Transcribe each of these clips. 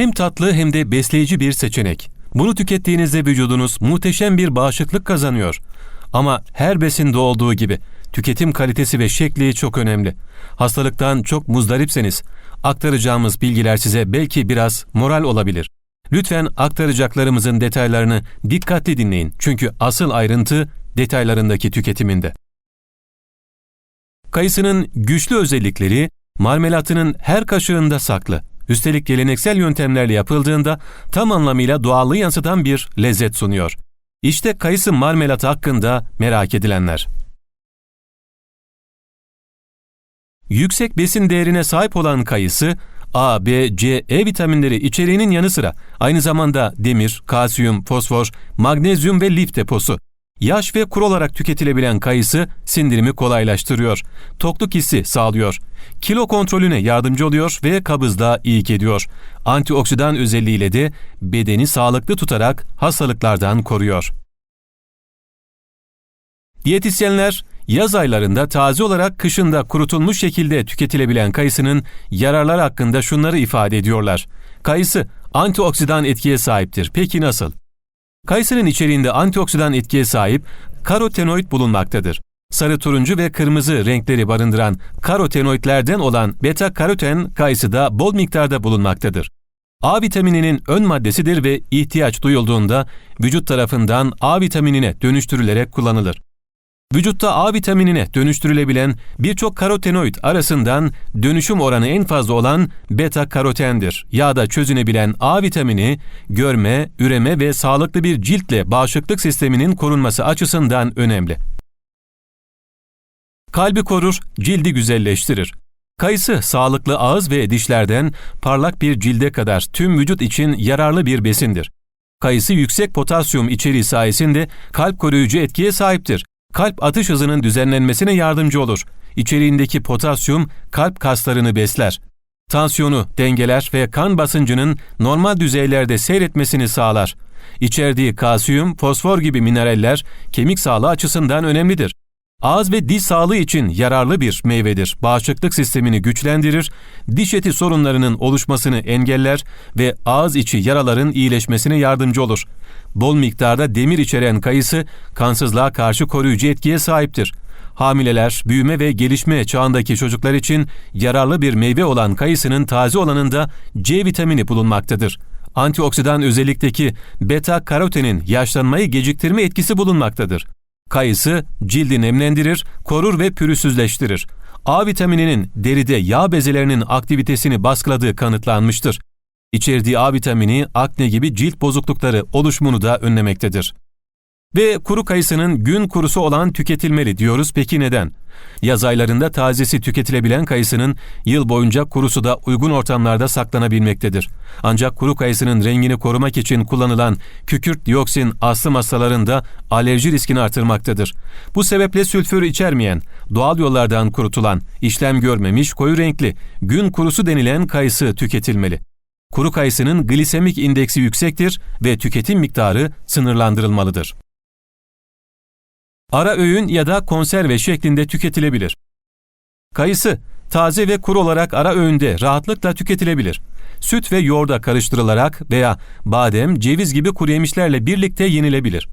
Hem tatlı hem de besleyici bir seçenek. Bunu tükettiğinizde vücudunuz muhteşem bir bağışıklık kazanıyor. Ama her besinde olduğu gibi tüketim kalitesi ve şekli çok önemli. Hastalıktan çok muzdaripseniz aktaracağımız bilgiler size belki biraz moral olabilir. Lütfen aktaracaklarımızın detaylarını dikkatli dinleyin çünkü asıl ayrıntı detaylarındaki tüketiminde. Kayısının güçlü özellikleri marmelatının her kaşığında saklı. Üstelik geleneksel yöntemlerle yapıldığında tam anlamıyla doğallığı yansıtan bir lezzet sunuyor. İşte kayısı marmelatı hakkında merak edilenler. Yüksek besin değerine sahip olan kayısı, A, B, C, E vitaminleri içeriğinin yanı sıra aynı zamanda demir, kalsiyum, fosfor, magnezyum ve lif deposu. Yaş ve kuru olarak tüketilebilen kayısı sindirimi kolaylaştırıyor. Tokluk hissi sağlıyor. Kilo kontrolüne yardımcı oluyor ve kabızda iyi ediyor. Antioksidan özelliğiyle de bedeni sağlıklı tutarak hastalıklardan koruyor. Diyetisyenler yaz aylarında taze olarak kışında kurutulmuş şekilde tüketilebilen kayısının yararları hakkında şunları ifade ediyorlar. Kayısı antioksidan etkiye sahiptir. Peki nasıl? Kayısının içeriğinde antioksidan etkiye sahip karotenoid bulunmaktadır. Sarı turuncu ve kırmızı renkleri barındıran karotenoidlerden olan beta karoten kayısıda bol miktarda bulunmaktadır. A vitamininin ön maddesidir ve ihtiyaç duyulduğunda vücut tarafından A vitaminine dönüştürülerek kullanılır. Vücutta A vitaminine dönüştürülebilen birçok karotenoid arasından dönüşüm oranı en fazla olan beta karotendir. Yağda çözünebilen A vitamini görme, üreme ve sağlıklı bir ciltle bağışıklık sisteminin korunması açısından önemli. Kalbi korur, cildi güzelleştirir. Kayısı sağlıklı ağız ve dişlerden parlak bir cilde kadar tüm vücut için yararlı bir besindir. Kayısı yüksek potasyum içeriği sayesinde kalp koruyucu etkiye sahiptir kalp atış hızının düzenlenmesine yardımcı olur. İçeriğindeki potasyum kalp kaslarını besler. Tansiyonu dengeler ve kan basıncının normal düzeylerde seyretmesini sağlar. İçerdiği kalsiyum, fosfor gibi mineraller kemik sağlığı açısından önemlidir. Ağız ve diş sağlığı için yararlı bir meyvedir. Bağışıklık sistemini güçlendirir, diş eti sorunlarının oluşmasını engeller ve ağız içi yaraların iyileşmesine yardımcı olur. Bol miktarda demir içeren kayısı kansızlığa karşı koruyucu etkiye sahiptir. Hamileler, büyüme ve gelişme çağındaki çocuklar için yararlı bir meyve olan kayısının taze olanında C vitamini bulunmaktadır. Antioksidan özellikteki beta karotenin yaşlanmayı geciktirme etkisi bulunmaktadır. Kayısı cildi nemlendirir, korur ve pürüzsüzleştirir. A vitamininin deride yağ bezelerinin aktivitesini baskıladığı kanıtlanmıştır. İçerdiği A vitamini akne gibi cilt bozuklukları oluşumunu da önlemektedir. Ve kuru kayısının gün kurusu olan tüketilmeli diyoruz peki neden? Yaz aylarında tazesi tüketilebilen kayısının yıl boyunca kurusu da uygun ortamlarda saklanabilmektedir. Ancak kuru kayısının rengini korumak için kullanılan kükürt dioksin astım hastalarında alerji riskini artırmaktadır. Bu sebeple sülfür içermeyen, doğal yollardan kurutulan, işlem görmemiş koyu renkli, gün kurusu denilen kayısı tüketilmeli. Kuru kayısının glisemik indeksi yüksektir ve tüketim miktarı sınırlandırılmalıdır. Ara öğün ya da konserve şeklinde tüketilebilir. Kayısı, taze ve kuru olarak ara öğünde rahatlıkla tüketilebilir. Süt ve yoğurda karıştırılarak veya badem, ceviz gibi kuru yemişlerle birlikte yenilebilir.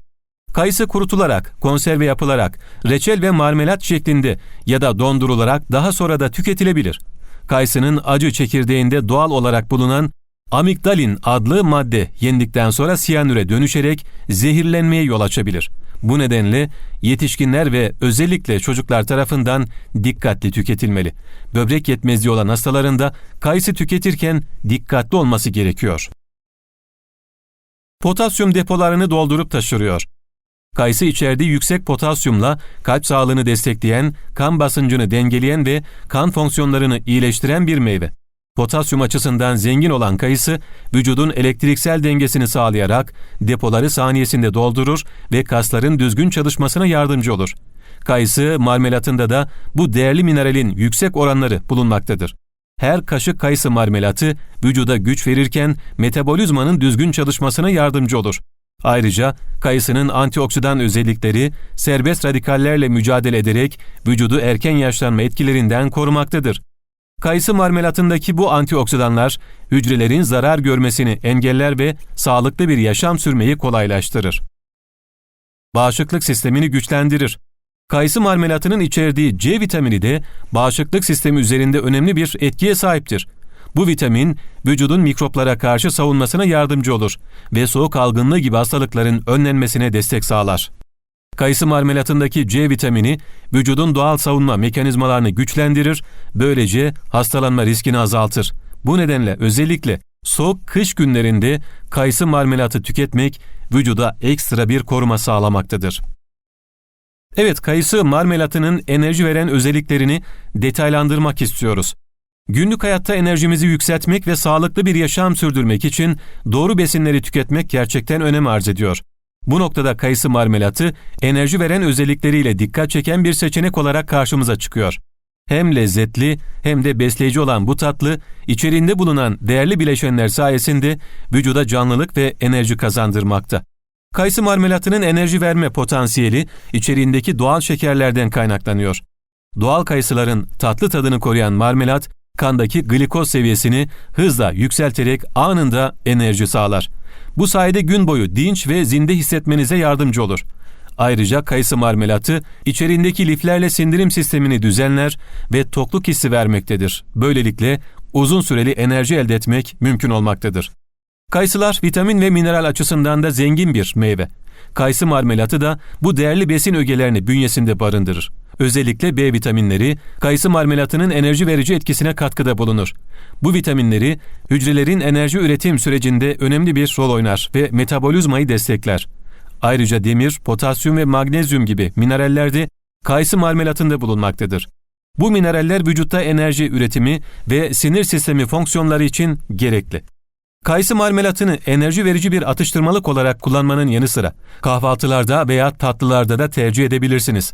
Kayısı kurutularak, konserve yapılarak, reçel ve marmelat şeklinde ya da dondurularak daha sonra da tüketilebilir. Kayısının acı çekirdeğinde doğal olarak bulunan amigdalin adlı madde yendikten sonra siyanüre dönüşerek zehirlenmeye yol açabilir. Bu nedenle yetişkinler ve özellikle çocuklar tarafından dikkatli tüketilmeli. Böbrek yetmezliği olan hastalarında kayısı tüketirken dikkatli olması gerekiyor. Potasyum depolarını doldurup taşırıyor. Kayısı içerdiği yüksek potasyumla kalp sağlığını destekleyen, kan basıncını dengeleyen ve kan fonksiyonlarını iyileştiren bir meyve. Potasyum açısından zengin olan kayısı, vücudun elektriksel dengesini sağlayarak depoları saniyesinde doldurur ve kasların düzgün çalışmasına yardımcı olur. Kayısı marmelatında da bu değerli mineralin yüksek oranları bulunmaktadır. Her kaşık kayısı marmelatı vücuda güç verirken metabolizmanın düzgün çalışmasına yardımcı olur. Ayrıca kayısının antioksidan özellikleri serbest radikallerle mücadele ederek vücudu erken yaşlanma etkilerinden korumaktadır. Kayısı marmelatındaki bu antioksidanlar hücrelerin zarar görmesini engeller ve sağlıklı bir yaşam sürmeyi kolaylaştırır. Bağışıklık sistemini güçlendirir. Kayısı marmelatının içerdiği C vitamini de bağışıklık sistemi üzerinde önemli bir etkiye sahiptir. Bu vitamin vücudun mikroplara karşı savunmasına yardımcı olur ve soğuk algınlığı gibi hastalıkların önlenmesine destek sağlar. Kayısı marmelatındaki C vitamini vücudun doğal savunma mekanizmalarını güçlendirir, böylece hastalanma riskini azaltır. Bu nedenle özellikle soğuk kış günlerinde kayısı marmelatı tüketmek vücuda ekstra bir koruma sağlamaktadır. Evet, kayısı marmelatının enerji veren özelliklerini detaylandırmak istiyoruz. Günlük hayatta enerjimizi yükseltmek ve sağlıklı bir yaşam sürdürmek için doğru besinleri tüketmek gerçekten önem arz ediyor. Bu noktada kayısı marmelatı enerji veren özellikleriyle dikkat çeken bir seçenek olarak karşımıza çıkıyor. Hem lezzetli hem de besleyici olan bu tatlı, içeriğinde bulunan değerli bileşenler sayesinde vücuda canlılık ve enerji kazandırmakta. Kayısı marmelatının enerji verme potansiyeli içeriğindeki doğal şekerlerden kaynaklanıyor. Doğal kayısıların tatlı tadını koruyan marmelat, kandaki glikoz seviyesini hızla yükselterek anında enerji sağlar. Bu sayede gün boyu dinç ve zinde hissetmenize yardımcı olur. Ayrıca kayısı marmelatı içeriğindeki liflerle sindirim sistemini düzenler ve tokluk hissi vermektedir. Böylelikle uzun süreli enerji elde etmek mümkün olmaktadır. Kayısılar vitamin ve mineral açısından da zengin bir meyve. Kayısı marmelatı da bu değerli besin ögelerini bünyesinde barındırır. Özellikle B vitaminleri kayısı marmelatının enerji verici etkisine katkıda bulunur. Bu vitaminleri hücrelerin enerji üretim sürecinde önemli bir rol oynar ve metabolizmayı destekler. Ayrıca demir, potasyum ve magnezyum gibi mineraller de kayısı marmelatında bulunmaktadır. Bu mineraller vücutta enerji üretimi ve sinir sistemi fonksiyonları için gerekli. Kayısı marmelatını enerji verici bir atıştırmalık olarak kullanmanın yanı sıra kahvaltılarda veya tatlılarda da tercih edebilirsiniz.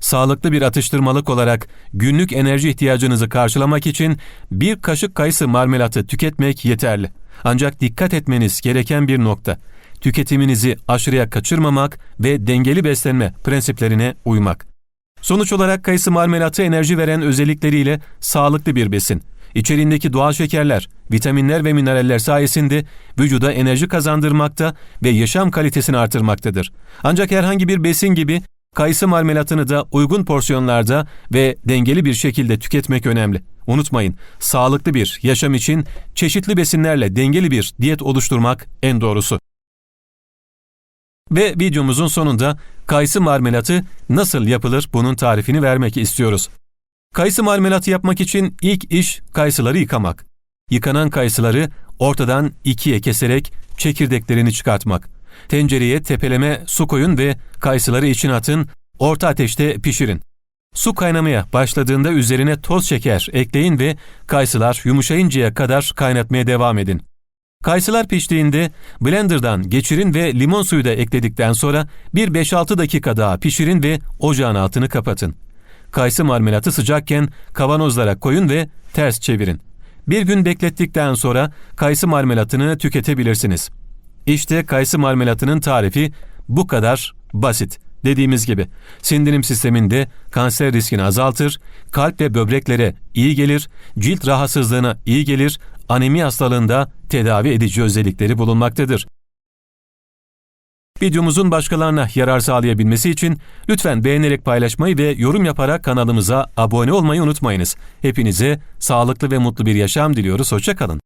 Sağlıklı bir atıştırmalık olarak günlük enerji ihtiyacınızı karşılamak için bir kaşık kayısı marmelatı tüketmek yeterli. Ancak dikkat etmeniz gereken bir nokta. Tüketiminizi aşırıya kaçırmamak ve dengeli beslenme prensiplerine uymak. Sonuç olarak kayısı marmelatı enerji veren özellikleriyle sağlıklı bir besin. İçeriğindeki doğal şekerler, vitaminler ve mineraller sayesinde vücuda enerji kazandırmakta ve yaşam kalitesini artırmaktadır. Ancak herhangi bir besin gibi kayısı marmelatını da uygun porsiyonlarda ve dengeli bir şekilde tüketmek önemli. Unutmayın, sağlıklı bir yaşam için çeşitli besinlerle dengeli bir diyet oluşturmak en doğrusu. Ve videomuzun sonunda kayısı marmelatı nasıl yapılır bunun tarifini vermek istiyoruz. Kayısı marmelatı yapmak için ilk iş kayısıları yıkamak. Yıkanan kayısıları ortadan ikiye keserek çekirdeklerini çıkartmak. Tencereye tepeleme su koyun ve kayısıları içine atın, orta ateşte pişirin. Su kaynamaya başladığında üzerine toz şeker ekleyin ve kayısılar yumuşayıncaya kadar kaynatmaya devam edin. Kayısılar piştiğinde blenderdan geçirin ve limon suyu da ekledikten sonra bir 5-6 dakika daha pişirin ve ocağın altını kapatın. Kayısı marmelatı sıcakken kavanozlara koyun ve ters çevirin. Bir gün beklettikten sonra kayısı marmelatını tüketebilirsiniz. İşte kayısı marmelatının tarifi bu kadar basit. Dediğimiz gibi sindirim sisteminde kanser riskini azaltır, kalp ve böbreklere iyi gelir, cilt rahatsızlığına iyi gelir, anemi hastalığında tedavi edici özellikleri bulunmaktadır. Videomuzun başkalarına yarar sağlayabilmesi için lütfen beğenerek paylaşmayı ve yorum yaparak kanalımıza abone olmayı unutmayınız. Hepinize sağlıklı ve mutlu bir yaşam diliyoruz. Hoşçakalın.